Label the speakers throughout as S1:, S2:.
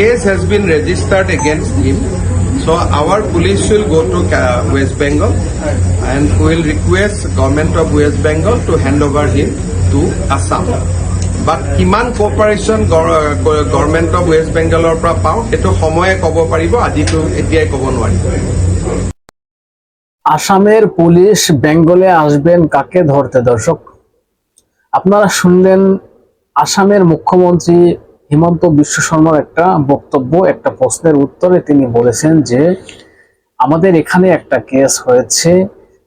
S1: case has been registered against him. So our police will go to West Bengal and will request government of West Bengal to hand over him to Assam. But কিমান corporation government of west বেংগলৰ পৰা পাওঁ সেইটো সময়ে ক'ব পাৰিব আজিতো এতিয়াই ক'ব নোৱাৰিব
S2: আসামের পুলিশ বেঙ্গলে আসবেন কাকে ধরতে দর্শক আপনারা শুনলেন আসামের মুখ্যমন্ত্রী হিমন্ত বিশ্ব শর্মার একটা বক্তব্য, একটা প্রশ্নের উত্তরে তিনি বলেছেন যে, আমাদের এখানে একটা কেস হয়েছে,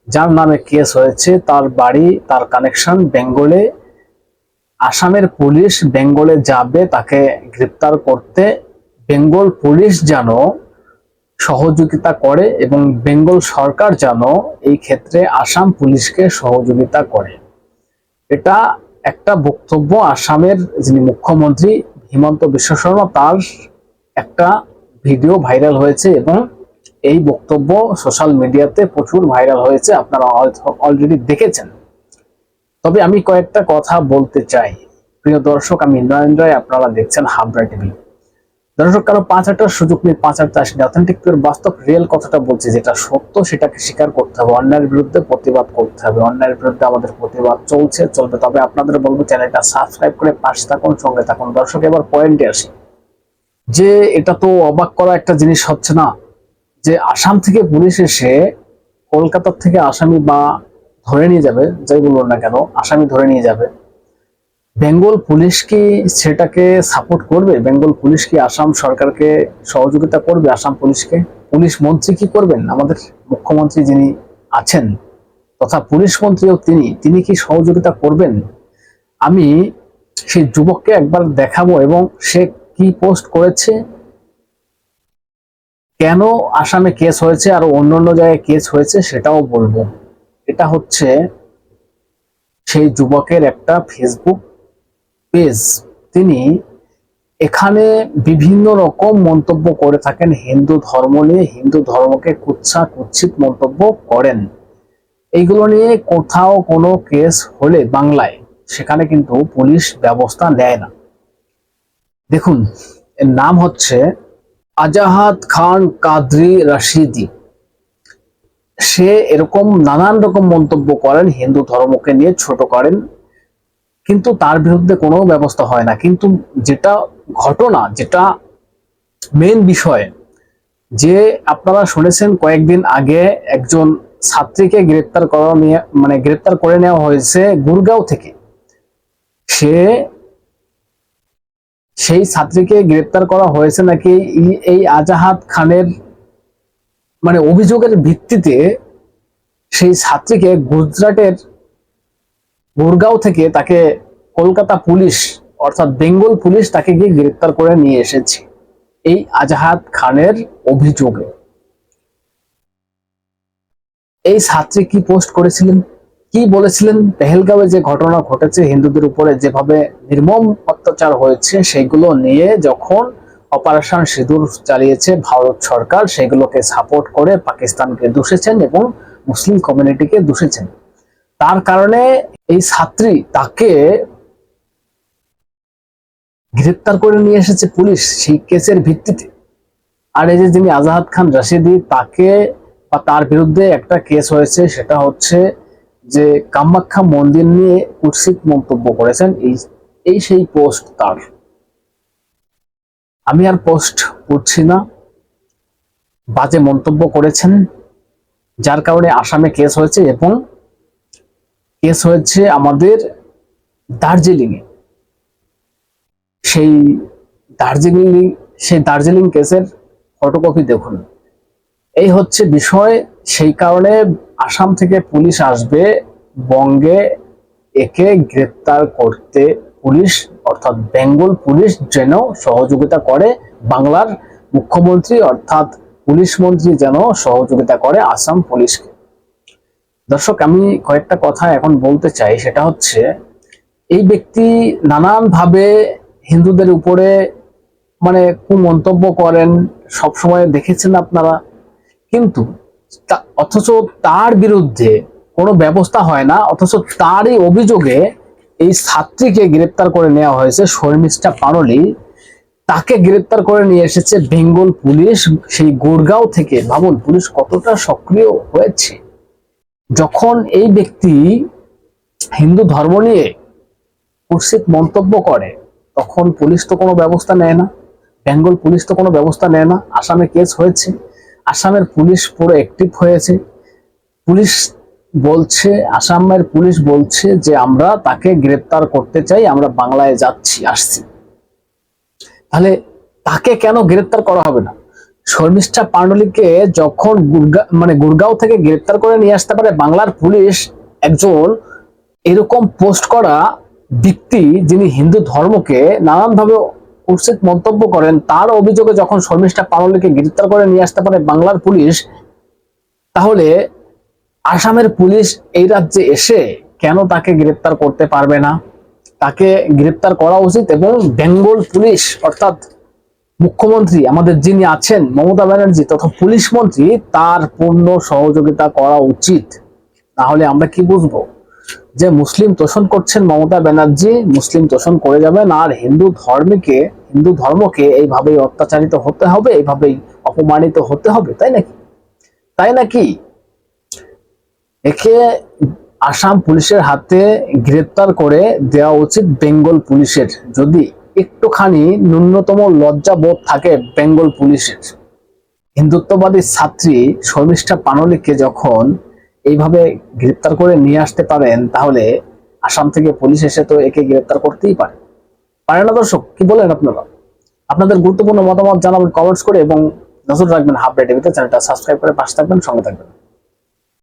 S2: যার নামে কেস হয়েছে, তার বাড়ি, তার কানেকশন বেঙ্গলে, আসামের পুলিশ বেঙ্গলে যাবে, তাকে গ্রেপ্তার করতে, বেঙ্গল পুলিশ যেন সহযোগিতা করে এবং বেঙ্গল সরকার যেন এই ক্ষেত্রে আসাম পুলিশকে সহযোগিতা করে। এটা একটা বক্তব্য আসামের যিনি মুখ্যমন্ত্রী হিমন্ত বিশ্ব শর্মা তার একটা ভিডিও ভাইরাল হয়েছে এবং এই বক্তব্য সোশ্যাল মিডিয়াতে প্রচুর ভাইরাল হয়েছে, আপনারা অলরেডি দেখেছেন। তবে আমি কয়েকটা কথা বলতে চাই। প্রিয় দর্শক, আমি নয়ন রায়, আপনারা দেখছেন হাবরা টিভি। দর্শক, কারও পাঁচ হাজার সুযোগ নিয়ে পাঁচ হাজার আসেনি। অথেন্টিক বাস্তব রিয়েল কথাটা বলছি, যেটা সত্য, সেটাকে স্বীকার করতে হবে। অন্যায়ের বিরুদ্ধে প্রতিবাদ করতে হবে। অন্যায়ের বিরুদ্ধে আমাদের প্রতিবাদ চলছে, চলবে। তবে আপনাদের বলব, চ্যানেলটা সাবস্ক্রাইব করে পাশে থাকুন, সঙ্গে থাকুন। দর্শক, এবার পয়েন্টে আসি। যে এটা তো অবাক করা একটা জিনিস হচ্ছে না, যে আসাম থেকে পুলিশ এসে কলকাতার থেকে আসামি বা ধরে নিয়ে যাবে, যাই বলুন না কেন, আসামি ধরে নিয়ে যাবে। বেঙ্গল পুলিশ কি সেটাকে সাপোর্ট করবে? বেঙ্গল পুলিশ কি আসাম সরকারকে সহযোগিতা করবে? আসাম পুলিশকে? পুলিশ মন্ত্রী কি করবেন? আমাদের মুখ্যমন্ত্রী যিনি আছেন তথা পুলিশ মন্ত্রীও তিনি তিনি কি সহযোগিতা করবেন? আমি সেই যুবককে একবার দেখাবো এবং সে কি পোস্ট করেছে, কেন আসামে কেস হয়েছে, আর অন্য অন্য জায়গায় কেস হয়েছে সেটাও বলব। এটা হচ্ছে সেই যুবকের একটা ফেসবুক পেজ, তিনি এখানে বিভিন্ন রকম মন্তব্য করে থাকেন। হিন্দু ধর্ম নিয়ে, হিন্দু ধর্মকে কুচ্ছা কুচ্ছিত মন্তব্য করেন। এইগুলো নিয়ে কোথাও কোনো কেস হলে বাংলায়, সেখানে কিন্তু পুলিশ ব্যবস্থা নেয় না। দেখুন, এর নাম হচ্ছে আজাহাদ খান কাদরি রাশিদি। সে এরকম নানান রকম মন্তব্য করেন, হিন্দু ধর্মকে নিয়ে ছোট করেন। কিন্তু তার বিরুদ্ধে কোনো ব্যবস্থা হয় না। কিন্তু যেটা ঘটনা, যেটা মেন বিষয়, যে আপনারা শুনেছেন কয়েকদিন আগে একজন ছাত্রীকে গ্রেপ্তার করা নিয়ে মানে গ্রেপ্তার করে নেওয়া হয়েছে গুরগাঁও থেকে। সে, সেই ছাত্রীকে গ্রেপ্তার করা হয়েছে নাকি এই- আজাহাদ খানের মানে অভিযোগের ভিত্তিতে সেই ছাত্রীকে গুজরাটের গুরগাঁও থেকে তাকে কলকাতা পুলিশ, অর্থাৎ বেঙ্গল পুলিশ তাকে গিয়ে গ্রেপ্তার করে নিয়ে এসেছে এই আজাহাদ খানের অভিযোগে। এই ছাত্রী কি পোস্ট করেছিলেন? কি বলেছিলেন? পেহেলগাঁওয়ে যে ঘটনা ঘটেছে, হিন্দুদের উপরে যেভাবে নির্মম অত্যাচার হয়েছে, সেগুলো নিয়ে যখন অপারেশন সিঁদুর চালিয়েছে ভারত সরকার, সেগুলোকে সাপোর্ট করে পাকিস্তানকে দূষেছেন এবং মুসলিম কমিউনিটিকে দূষেছেন। তার কারণে এই ছাত্রী তাকে গ্রেপ্তার করে নিয়ে এসেছে পুলিশ সেই কেসের ভিত্তিতে। আর এই যে যিনি আজাহাদ খান রাশিদি, তাকে বা তার বিরুদ্ধে একটা কেস হয়েছে, সেটা হচ্ছে যে কামাখ্যা মন্দির নিয়ে কুৎসিত মন্তব্য করেছেন। এই এই সেই পোস্ট তার। আমি আর পোস্ট পড়ছি না। বাজে মন্তব্য করেছেন, যার কারণে আসামে কেস হয়েছে এবং কেস হয়েছে আমাদের দার্জিলিং এ সেই দার্জিলিং সেই দার্জিলিং কেসের ফটোকপি দেখুন। এই হচ্ছে বিষয়, সেই কারণে আসাম থেকে পুলিশ আসবে, বঙ্গে একে গ্রেপ্তার করতে পুলিশ, অর্থাৎ বেঙ্গল পুলিশ যেন সহযোগিতা করে, বাংলার মুখ্যমন্ত্রী অর্থাৎ পুলিশ মন্ত্রী যেন সহযোগিতা করে আসাম পুলিশকে। দর্শক, আমি কয়েকটা কথা এখন বলতে চাই। সেটা হচ্ছে, এই ব্যক্তি নানান ভাবে হিন্দুদের উপরে মানে কুমন্তব্য করেন, সবসময় দেখেছেন আপনারা। কিন্তু অথচ তার বিরুদ্ধে কোনো ব্যবস্থা হয় না, অথচ তারই অভিযোগে এই ছাত্রীকে গ্রেপ্তার করে নেওয়া হয়েছে শর্মিষ্ঠা পারলি। তাকে গ্রেপ্তার করে নিয়ে এসেছে বেঙ্গল পুলিশ। সেই গুড়গাঁও থেকে ভাবুন, পুলিশ কতটা সক্রিয় হয়েছে? যখন এই ব্যক্তি হিন্দু ধর্ম নিয়ে কুৎসিত মন্তব্য করে, তখন পুলিশ তো কোনো ব্যবস্থা নেয় না। বেঙ্গল পুলিশ তো কোনো ব্যবস্থা নেয় না। আসামে কেস হয়েছে। আসামের পুলিশ পুরো অ্যাক্টিভ হয়েছে। পুলিশ বলছে, আসামের পুলিশ বলছে যে, আমরা তাকে গ্রেপ্তার করতে চাই। আমরা বাংলায় যাচ্ছি, আসছি। তাহলে তাকে কেন গ্রেপ্তার করা হবে না? শর্মিষ্ঠা পাণ্ডলিকে যখন মানে গুরগাঁও থেকে গ্রেপ্তার করে নিয়ে আসতে পারে বাংলার পুলিশ, একজন এরকম পোস্ট করা ব্যক্তি যিনি হিন্দু ধর্মকে নানানভাবে উচিত মন্তব্য করেন, তার অভিযোগে যখন শর্মিষ্ঠা পাণ্ডলিকে গ্রেপ্তার করে নিয়ে আসতে পারে বাংলার পুলিশ, তাহলে আসামের পুলিশ এই রাজ্যে এসে কেন তাকে গ্রেপ্তার করতে পারবে না? তাকে গ্রেপ্তার করা উচিত এবং বেঙ্গল পুলিশ, অর্থাৎ মুখ্যমন্ত্রী, আমাদের যিনি আছেন, মমতা ব্যানার্জি তথা পুলিশ মন্ত্রী, তার পূর্ণ সহযোগিতা করা উচিত। তাহলে আমরা কি বুঝব? যে মুসলিম তোষণ করছেন মমতা ব্যানার্জি, মুসলিম তোষণ করে যাবেন, আর হিন্দু ধর্মকে হিন্দু ধর্মকে এইভাবেই অত্যাচারিত হতে হবে, এইভাবেই অপমানিত হতে হবে, তাই নাকি? তাই নাকি? একে আসাম পুলিশের হাতে গ্রেপ্তার করে দেওয়া উচিত বেঙ্গল পুলিশের। যদি একটুখানি ন্যূনতম লজ্জা বোধ থাকে বেঙ্গল পুলিশের। হিন্দুত্ববাদী ছাত্রী শর্মিষ্ঠা পানলিককে যখন এইভাবে গ্রেপ্তার করে নিয়ে আসতে পারেন, তাহলে আসাম থেকে পুলিশ এসে তো একে গ্রেপ্তার করতেই পারে। পারে না দর্শক, কি বলেন আপনারা? আপনাদের গুরুত্বপূর্ণ মতামত জানাবেন কমেন্টস করে এবং নজর রাখবেন হাফ রেডিভিতে চ্যানেলটা সাবস্ক্রাইব করে পাশে থাকবেন, সঙ্গে থাকবেন।